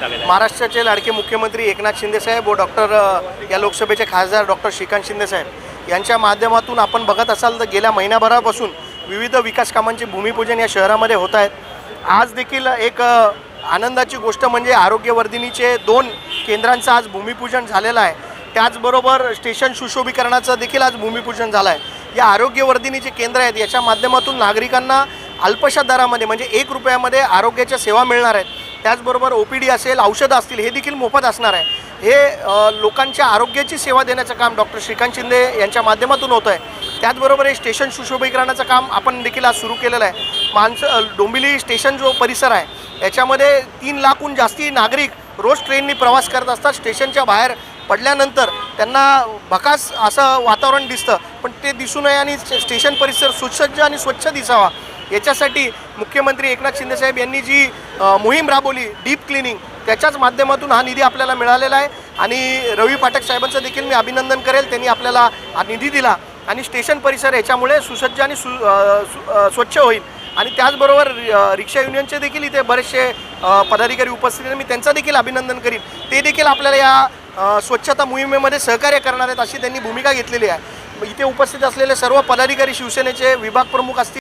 महाराष्ट्राचे लाडके मुख्यमंत्री एकनाथ शिंदे साहेब व डॉक्टर या लोकसभेचे खासदार डॉक्टर श्रीकांत शिंदे साहेब यांच्या माध्यमातून आपण बघत असाल तर गेल्या महिन्याभरापासून विविध विकास कामांचे भूमिपूजन या शहरामध्ये होत आहेत. आज देखील एक आनंदाची गोष्ट म्हणजे आरोग्यवर्धिनीचे दोन केंद्रांचं आज भूमिपूजन झालेलं आहे. त्याचबरोबर स्टेशन सुशोभीकरणाचं देखील आज भूमिपूजन झालं आहे. या आरोग्यवर्धिनीचे केंद्र आहेत याच्या माध्यमातून नागरिकांना अल्पशा दरामध्ये म्हणजे एक रुपयामध्ये आरोग्याच्या सेवा मिळणार आहेत. त्याचबरोबर ओ पी डी असेल औषधं असतील हे देखील मोफत असणार आहे. हे लोकांच्या आरोग्याची सेवा देण्याचं काम डॉक्टर श्रीकांत शिंदे यांच्या माध्यमातून होतं आहे त्याचबरोबर हे स्टेशन सुशोभीकरणाचं काम आपण देखील आज सुरू केलेलं आहे. माणसं डोंबिली डोंबिवली स्टेशन जो परिसर आहे याच्यामध्ये तीन लाखहून जास्ती नागरिक रोज ट्रेननी प्रवास करत असतात. स्टेशनच्या बाहेर पडल्यानंतर त्यांना भकास असं वातावरण दिसतं. पण ते दिसू नये आणि स्टेशन परिसर सुसज्ज आणि स्वच्छ दिसावा. याच्यासाठी मुख्यमंत्री एकनाथ शिंदेसाहेब यांनी जी मोहीम राबवली डीप क्लिनिंग त्याच्याच माध्यमातून हा निधी आपल्याला मिळालेला आहे. आणि रवी पाठक साहेबांचं देखील मी अभिनंदन करेल. त्यांनी आपल्याला हा निधी दिला आणि स्टेशन परिसर याच्यामुळे सुसज्ज आणि सु सु- स्वच्छ होईल. आणि त्याचबरोबर रिक्षा युनियनचे देखील इथे बरेचसे पदाधिकारी उपस्थित आहेत. मी त्यांचं देखील अभिनंदन करीन. ते देखील आपल्याला या स्वच्छता मोहिमेमध्ये सहकार्य करणार आहेत अशी त्यांनी भूमिका घेतलेली आहे. इथे उपस्थित असलेले सर्व पदाधिकारी शिवसेनेचे विभाग प्रमुख असतील